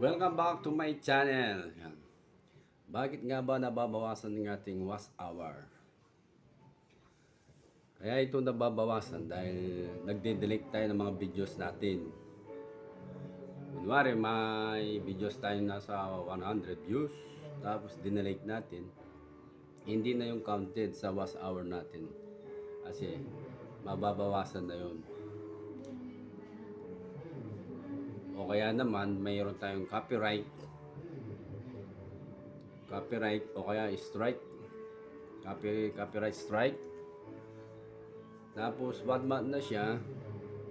Welcome back to my channel. Bakit nga ba nababawasan ng ating was hour? Kaya ito nababawasan dahil nagde-delete tayo ng mga videos natin. Kunwari may videos tayo nasa 100 views tapos dinelete natin. Hindi na yung counted sa was hour natin. Kasi mababawasan na yun. O kaya naman, mayroon tayong copyright. Copyright o kaya strike. Copy, copyright strike. Tapos one month na siya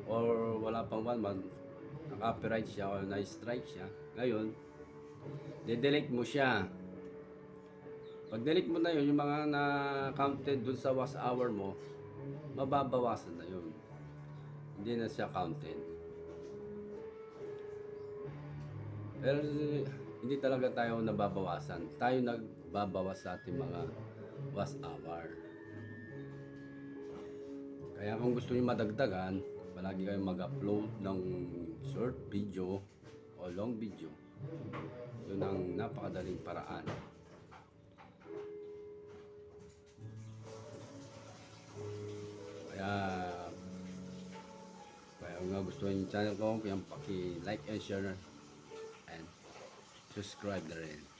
or wala pang one month, na-copyright siya or na-strike siya. Ngayon, de-delete mo siya. Pag delete mo na yun, yung mga na-counted dun sa was hour mo, mababawasan na yun. Hindi na siya counted. Pero hindi talaga tayo nababawasan. Tayo nagbabawas sa ating mga was hour. Kaya kung gusto niyo madagdagan, palagi kayong mag-upload ng short video o long video. Yun ang napakadaling paraan. Kaya kaya kung nagustuhan yung channel ko, paki-like and share subscribe the rain.